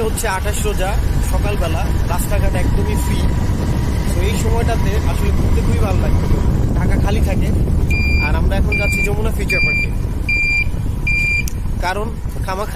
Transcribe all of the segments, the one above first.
হচ্ছে আঠাশ রোজা, সকালবেলা, রাস্তাঘাট একদমই ফ্রি তো এই সময়টাতে আসলে ঘুরতে খুবই ভালো লাগে ঢাকা খালি থাকে। আর আমরা এখন যাচ্ছি যমুনা ফিউচার পার্কে। কারণ খামা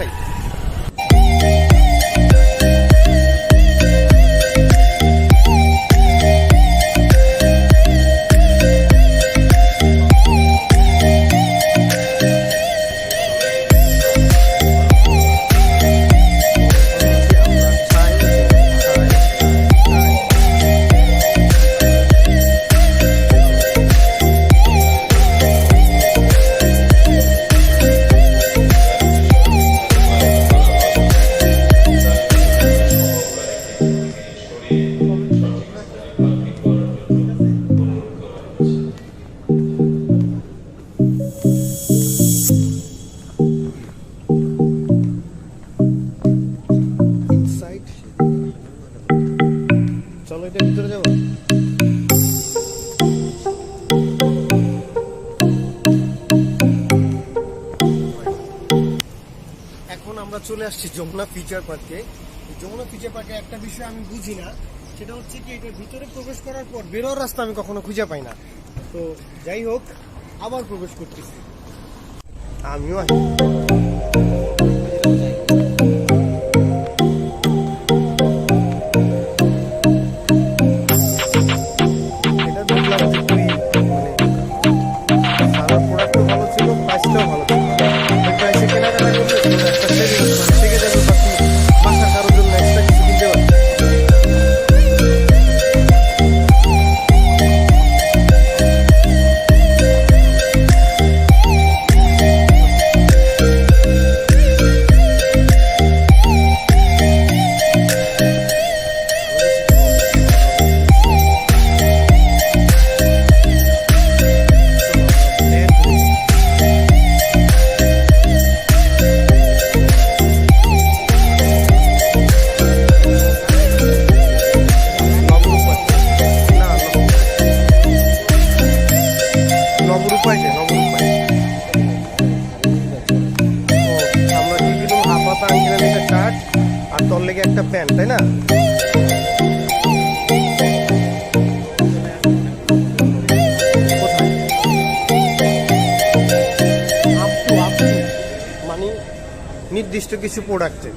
এখন আমরা চলে আসছি যমুনা ফিচার পার্কে। যমুনা ফিচার পার্কে একটা বিষয় আমি বুঝি না, সেটা হচ্ছে কি এটার ভিতরে প্রবেশ করার পর বেরোর রাস্তা আমি কখনো খুঁজে পাই না। তো যাই হোক, আবার প্রবেশ করতেছি। আমিও আসি। শার্ট আর তোর লেগে একটা প্যান্ট তাই না? মানে নির্দিষ্ট কিছু প্রোডাক্টে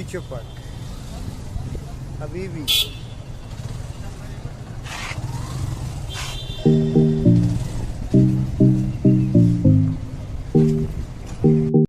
Picture Park. Habibi.